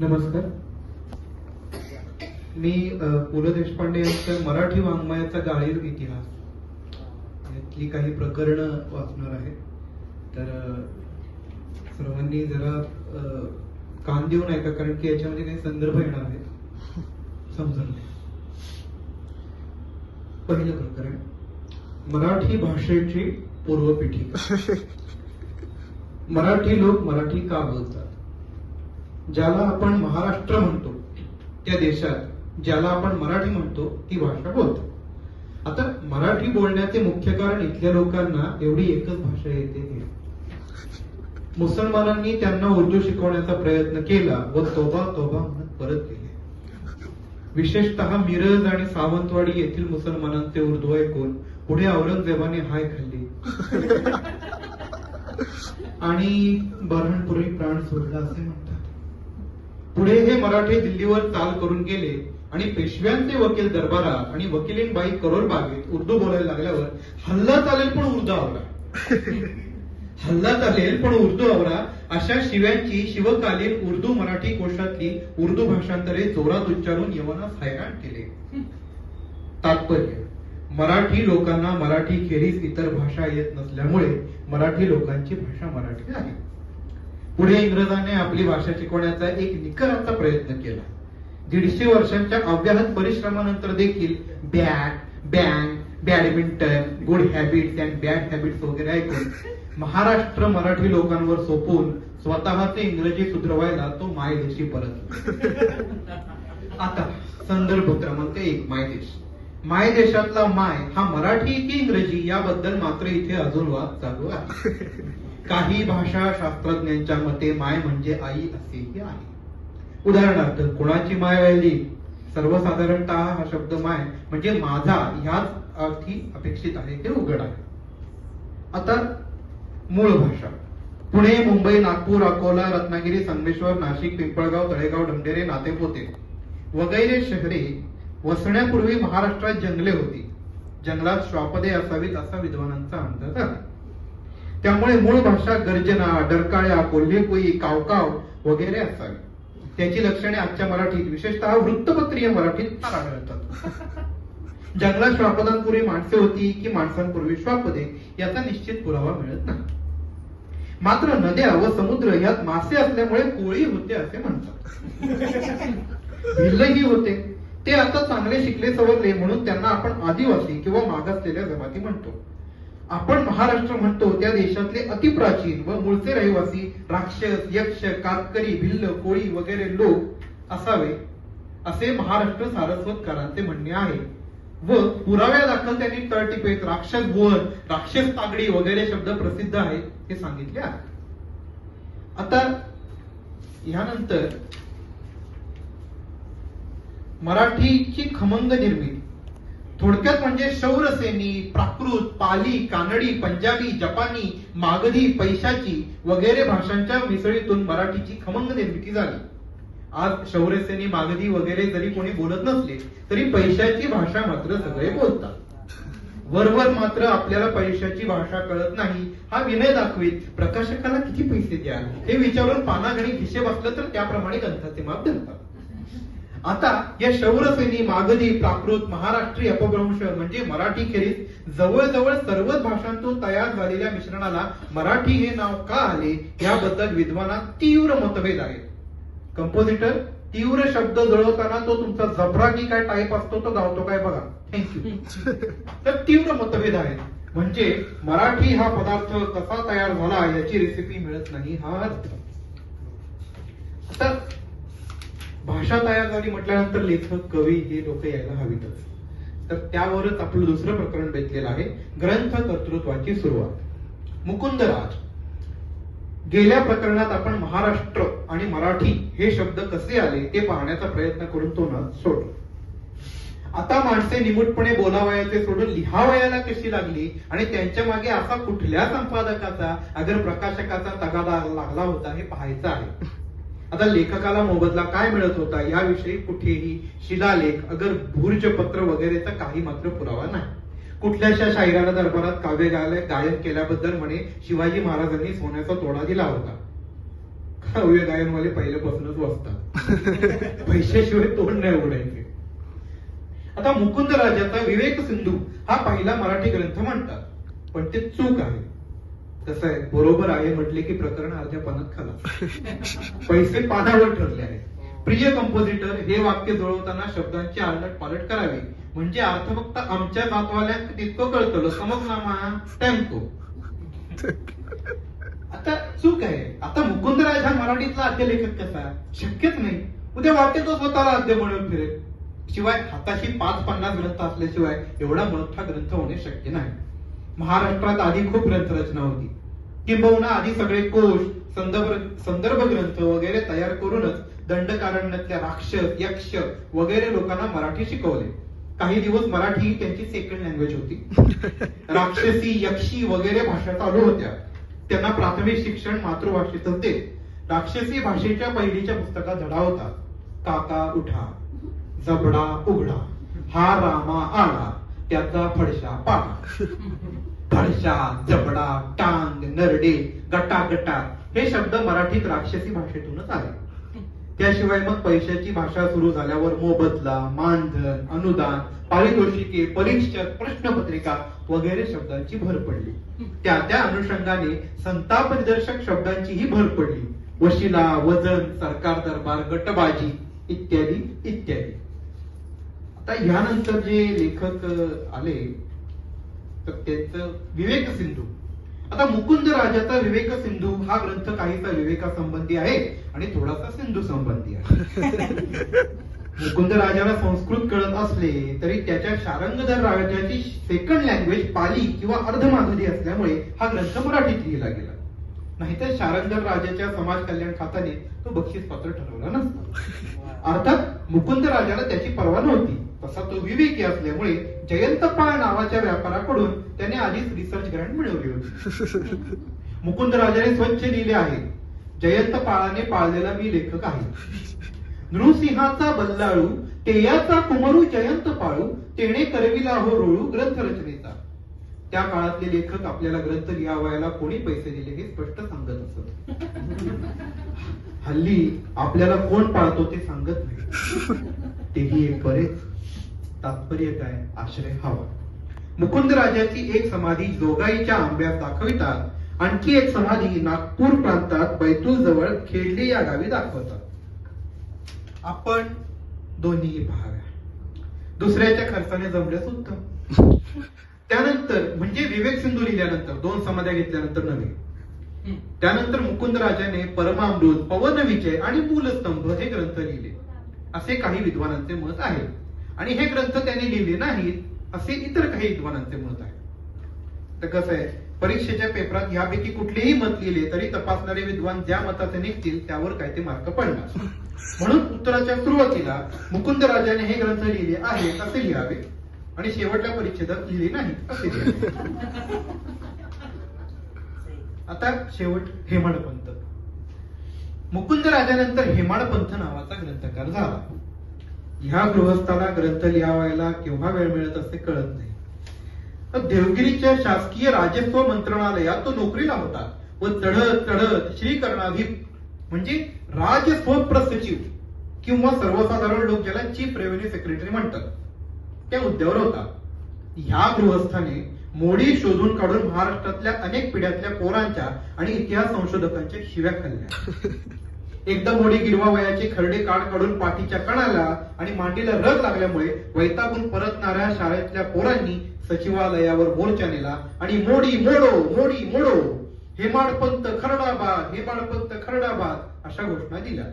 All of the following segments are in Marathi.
नमस्कार. मी पु ल देशपांडे यांच्या मराठी वाङ्मयाचा गाळीव इतिहास यातली काही प्रकरणं वाचणार आहे. तर सर्वांनी जरा कान देऊन ऐका कारण की याच्यामध्ये काही संदर्भ येणार आहेत. समजून. पहिलं प्रकरण मराठी भाषेची पूर्वपीठिका. मराठी लोक मराठी का बोलतात? ज्याला आपण महाराष्ट्र म्हणतो त्या देशात ज्याला आपण मराठी म्हणतो ती भाषा बोलतात आता मराठी बोलण्याचे मुख्य कारण इथल्या लोकांना एवढी एकच भाषा येते ती मुसलमानांनी त्यांना उर्दू शिकवण्याचा प्रयत्न केला व तोबा तोबा म्हणत परत गेले. विशेषतः मिरज आणि सावंतवाडी येथील मुसलमानांचे उर्दू ऐकून पुढे औरंगजेबाने हाय खाल्ली. आणि बऱ्हाणपुरी प्राण सोडला असे म्हणतात. पुढे हे मराठे दिल्लीवर चाल करून गेले आणि पेशव्यांचे वकील दरबारात आणि वकिलींबाई करोड बागेत उर्दू बोलायला लागल्यावर हल्ला चालेल पण उर्दू आवरा. हल्ला चालेल पण उर्दू आवरा. अशा शिव्यांची शिवकालीन उर्दू मराठी कोशातली उर्दू भाषांतरे जोरात उच्चारून यवनास हैराण केले. तात्पर्य मराठी लोकांना मराठी खेरीज इतर भाषा येत नसल्यामुळे मराठी लोकांची भाषा मराठी आहे. पुढे इंग्रजांनी आपली भाषा शिकवण्याचा एक निकराचा प्रयत्न केला. दीडशे वर्षांच्या अव्याहत परिश्रमानंतर देखील bat bank badminton good habits and bad habits वगैरे ऐकून महाराष्ट्र मराठी लोकांवर सोपून स्वतःचे इंग्रजी सुधरवायला तो मायदेशी परत आता संदर्भ क्रमांक एक मायदेश. मायदेशातला माय हा मराठी की इंग्रजी याबद्दल मात्र इथे अजून वाद चालू आहे. काही भाषा शास्त्रज्ञांच्या मते माय म्हणजे आई असेही आहे. उदाहरणार्थ कुणाची माय आली? सर्वसाधारणतः हा शब्द माय म्हणजे माझा ह्याच अर्थी अपेक्षित आहे हे उघड आहे. आता मूळ भाषा. पुणे मुंबई नागपूर अकोला रत्नागिरी संगमेश्वर नाशिक पिंपळगाव तळेगाव ढमढेरे नातेपोते. वगैरे शहरे वसण्यापूर्वी महाराष्ट्रात जंगले होती. जंगलात श्वापदे असावीत असा विद्वानांचा अंदाज आहे. त्यामुळे मूळ भाषा गर्जना डरकाळ्या कोल्हेकुई कावकाव वगैरे असावी. त्याची लक्षणे आजच्या मराठीत विशेषतः वृत्तपत्रीय मराठीत फार आढळतात. जंगलात श्वापदांपूर्वी माणसे होती की माणसांपूर्वी श्वापदे याचा निश्चित पुरावा मिळत नाही. मात्र नद्या व समुद्र यात मासे असल्यामुळे कोळी होते असे म्हणतात. भिल्लही होते. ते आता चांगले शिकले सवरले म्हणून त्यांना आपण आदिवासी किंवा मागासलेल्या जमाती म्हणतो. आपण महाराष्ट्र म्हणतो त्या देशातले अतिप्राचीन व मूळचे रहिवासी राक्षस यक्ष कातकरी भिल्ल कोळी वगैरे लोक असावे असे महाराष्ट्र सारस्वतकारांचे म्हणणे आहे. व पुराव्या दाखल त्यांनी तळटिपेत राक्षस भुवन राक्षस तागडी वगैरे शब्द प्रसिद्ध आहेत हे सांगितले आहे. आता यानंतर मराठीची खमंग निर्मिती. थोडक्यात म्हणजे शौरसेनी प्राकृत पाली कानडी पंजाबी जपानी मागधी पैशाची वगैरे भाषांच्या मिसळीतून मराठीची खमंग निर्मिती झाली. आज शौर्यसेनी मागधी वगैरे जरी कोणी बोलत नसले तरी पैशाची भाषा मात्र सगळे बोलतात. वरवर मात्र आपल्याला पैशाची भाषा कळत नाही. हा विनय दाखवीत प्रकाशकाला किती पैसे द्या हे विचारून पानाघणी खिशे बसलं तर त्याप्रमाणे ग्रंथाचे माप धरतात. आता या शौरसेनी मागधी प्राकृत महाराष्ट्रीय अपभ्रंश म्हणजे मराठी खेरीज जवळजवळ सर्वच भाषांतून तयार झालेल्या मिश्रणाला मराठी हे नाव का आले याबद्दल विद्वानात तीव्र मतभेद आहेत. कंपोजिटर तीव्र शब्द जळवताना तो तुमचा जबरा की काय टाईप असतो तो गावतो काय बघा. थँक्यू तर तीव्र मतभेद आहेत. म्हणजे मराठी हा पदार्थ कसा तयार झाला याची रेसिपी मिळत नाही हा अर्थ. भाषा तयार झाली म्हटल्यानंतर लेखक कवी हे लोक यायला हवीतच. तर त्यावरच आपलं दुसरं प्रकरण बेतलेलं आहे. ग्रंथ कर्तृत्वाची सुरुवात. मुकुंदराज गेल्या प्रकरणात आपण महाराष्ट्र आणि मराठी हे शब्द कसे आले ते पाहण्याचा प्रयत्न करून तो न सोडला. आता माणसे निमूटपणे बोलावयाचे सोडून लिहावयाला कशी लागली आणि त्यांच्या मागे असा कुठल्या संपादकाचा अगर प्रकाशकाचा तगादा लागला होता हे पाहायचं आहे. आता लेखकाला मोबदला काय मिळत होता याविषयी कुठेही शिलालेख अगर भूर्जपत्र वगैरेचा काही मात्र पुरावा नाही. कुठल्याशा शाहिराला दरबारात काव्य गायला गायन केल्याबद्दल म्हणे शिवाजी महाराजांनी सोन्याचा तोडा दिला होता. काव्य गायनवाले पहिल्यापासूनच वाचतात. पैशाशिवाय तोंड नाही उघडायचे. आता मुकुंद राजाचा विवेक सिंधू हा पहिला मराठी ग्रंथ म्हणतात. पण ते चूक आहे. कसं आहे बरोबर आहे म्हटले की प्रकरण अर्ध्या पानात खाला. पैसे पानावर ठरले आहे प्रिय कंपोजिटर हे वाक्य जुळवताना शब्दांची आलट पालट करावी. म्हणजे अर्थ फक्त आमच्या नातवाल्या तितकं कळतं. समजला मा टँको आता चूक आहे. आता मुकुंदराज हा मराठीतला आद्य लेखक कसा? शक्यच नाही. उद्या वाटेल तो स्वतःला आद्य म्हणून फिरेल. शिवाय हाताशी पाच पन्नास ग्रंथ असल्याशिवाय एवढा मोठा ग्रंथ होणे शक्य नाही. महाराष्ट्रात आधी खूप ग्रंथ रचना होती किंबहुना आधी सगळे कोश संदर्भ संदर्भ ग्रंथ वगैरे तयार करूनच दंडकारण्यातल्या राक्षस यक्ष वगैरे लोकांना मराठी शिकवले. काही दिवस मराठी ही त्यांची सेकंड लँग्वेज होती. राक्षसी यक्षी वगैरे भाषा चालू होत्या. त्यांना प्राथमिक शिक्षण मातृभाषेतच देत राक्षसी भाषेच्या पहिलीच्या पुस्तकात धडा होता. काका उठा जबडा उघडा हा रामा आला त्याचा फडशा पाडा. घळशा जबडा टांग नरडे गटा गटा हे शब्द मराठीत राक्षसी भाषेतूनच आले. त्याशिवाय मग पैशाची भाषा सुरू झाल्यावर मोबदला मानधन अनुदान पारितोषिके परीक्षक प्रश्नपत्रिका वगैरे शब्दांची भर पडली. त्या त्या अनुषंगाने संताप निदर्शक शब्दांचीही भर पडली. वशिला वजन सरकार दरबार गटबाजी इत्यादी इत्यादी. आता ह्यानंतर जे लेखक आले तर त्यांचं विवेक सिंधू. आता मुकुंद राजाचा विवेक सिंधू हा ग्रंथ काहीसा विवेका संबंधी आहे आणि थोडासा सिंधू संबंधी आहे. मुकुंद राजाला संस्कृत कळत असले तरी त्याच्या शारंगधर राजाची सेकंड लँग्वेज पाली किंवा अर्धमागधी असल्यामुळे हा ग्रंथ मराठीत लिहिला गेला. नाहीतर शारंगधर राजाच्या समाज कल्याण खात्याने तो बक्षीस पात्र ठरवला नसता. अर्थात मुकुंद राजाला त्याची पर्वा नव्हती. तसा तो विवेकी असल्यामुळे जयंत पाळ नावाच्या व्यापाराकडून त्याने आधीच रिसर्च ग्रँट मिळवली होती. मुकुंद राजाने स्वच्छ लिहिले आहे. जयंत पाळाने पाळलेला मी लेखक आहे. नृसिंहाचा बल्लाळू तेयाचा कुमरू जयंत पाळू तेणे करविला हो रोळू ग्रंथ रचनेचा त्या काळातले लेखक आपल्याला ग्रंथ लिहावयाला कोणी पैसे दिले हे स्पष्ट सांगत असत. हल्ली आपल्याला कोण पाळतो ते सांगत नाही. तेही एक बरेच तात्पर्य काय? आश्रय हवा. मुकुंद राजाची एक समाधी जोगाईच्या आंब्यात दाखवितात. आणखी एक समाधी नागपूर प्रांतात बैतूल जवळ खेडली या गावी दाखवतात. आपण दोन्ही भाग दुसऱ्याच्या खर्चाने जमल्यास उत्तम त्यानंतर म्हणजे विवेक सिंधू लिहिल्यानंतर दोन समाध्या घेतल्यानंतर नव्हे. त्यानंतर मुकुंद राजाने परमामृत पवन विजय आणि मूलस्तंभ हे ग्रंथ लिहिले. असे काही विद्वानांचे मत आहे. आणि हे ग्रंथ त्यांनी लिहिले नाहीत असे इतर काही विद्वानांचे मत आहे. तर कसं आहे परीक्षेच्या पेपरात यापैकी कुठलेही मत लिहिले तरी तपासणारे विद्वान ज्या मताचे निघतील त्यावर काय ते मार्क पडणार. म्हणून उत्तराच्या सुरुवातीला मुकुंद राजाने हे ग्रंथ लिहिले आहेत असे लिहावे. आणि शेवटच्या परीक्षेत लिहिले नाही असे लिहावे. आता शेवट हेमाडपंत. मुकुंद राजानंतर हेमाडपंत नावाचा ग्रंथकार झाला. ह्या गृहस्थाला ग्रंथ लिहावायला केव्हा वेळ मिळत असे कळत नाही. देवगिरीच्या शासकीय राजस्व मंत्रालयात तो नोकरीला होता व चढत चढत श्री म्हणजे राजस्व प्रसचिव किंवा सर्वसाधारण लोक ज्याला चीफ रेव्हेन्यू सेक्रेटरी म्हणतात त्या हुद्द्यावर होता. ह्या गृहस्थाने मोडी शोधून काढून महाराष्ट्रातल्या अनेक पिढ्यातल्या पोरांच्या आणि इतिहास संशोधकांच्या शिव्या खाल्ल्या. एकदा मोडी गिरवा वयाचे खरडे काढ काढून पाठीच्या कणाला आणि मांडीला रग लागल्यामुळे वैतागून परतणाऱ्या शाळेतल्या पोरांनी सचिवालयावर मोर्चा नेला आणि मोडी मोडो मोडी मोडो. हेमाडपंत खरडाबाद हेमाडपंत खरडाबाद अशा घोषणा दिल्या.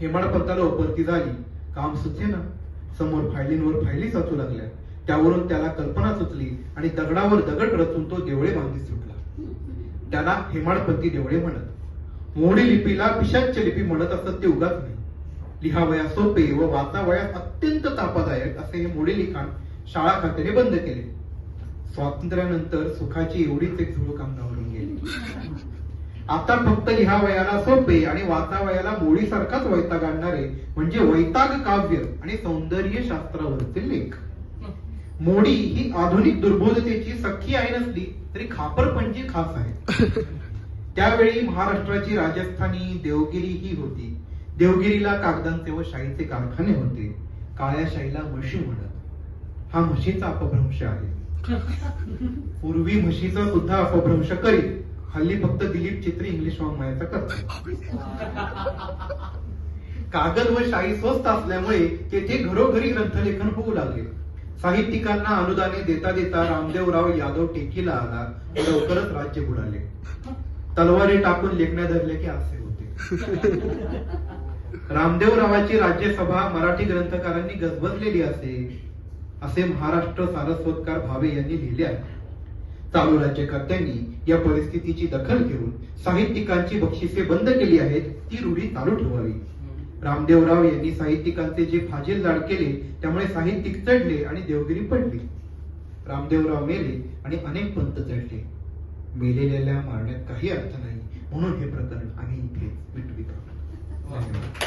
हेमाडपंताला उपरती झाली. काम सुचे ना. समोर फायलींवर फायली साचू लागल्या. त्यावरून त्याला कल्पना सुचली आणि दगडावर दगड रचून तो देवळे मागे सुटला. त्याला हेमाडपंती देवळे म्हणत मोडी लिपीला पिशाच्च लिपी म्हणत असत ते उगाच नाही लिहावया सोपे व वाचावयास अत्यंत तापादायक असे हे मोडी लिखाण शाळा खात्याने बंद केले. स्वातंत्र्यानंतर सुखाची एवढीच एक झुळूक अंगावरून गेली. आता फक्त लिहावयाला सोपे आणि वाचावयाला मोडीसारखाच वैताग आणणारे म्हणजे वैताग काव्य आणि सौंदर्य शास्त्रावरचे लेख. मोडी ही आधुनिक दुर्बोधतेची सख्खी आहे नसली तरी खापरपणची खास आहे. त्यावेळी महाराष्ट्राची राजस्थानी देवगिरी ही होती. देवगिरीला कागदांचे व शाईचे कारखाने होते. काळ्या शाईला म्हशी म्हणत. हा म्हशीचा अपभ्रंश आहे. पूर्वी म्हशीचा सुद्धा अपभ्रंश करीत. हल्ली फक्त दिलीप चित्री इंग्लिश वाङ्मयाचा करतो कागद व शाई स्वस्त असल्यामुळे तेथे घरोघरी ग्रंथलेखन होऊ लागले. साहित्यिकांना अनुदाने देता देता रामदेवराव यादव टेकीला आला. लवकरच राज्य बुडाले. तलवारी टाकून लेखण्या धरले की असे होते. रामदेवरावाची राज्यसभा मराठी ग्रंथकारांनी गजबजलेली असे असे महाराष्ट्र सारस्वतकार भावे यांनी लिहिले आहे. चालू राज्यकर्त्यांनी या परिस्थितीची दखल घेऊन साहित्यिकांची बक्षिसे बंद केली आहेत ती रूढी चालू ठेवावी. रामदेवराव यांनी साहित्यिकांचे जे फाजील लाड केले त्यामुळे साहित्यिक चढले आणि देवगिरी पडली. रामदेवराव मेले आणि अनेक पंत चढले. मेलेल्याला मारण्यात काही अर्थ नाही. म्हणून हे प्रकरण आम्ही इथे मिटवित. आहोत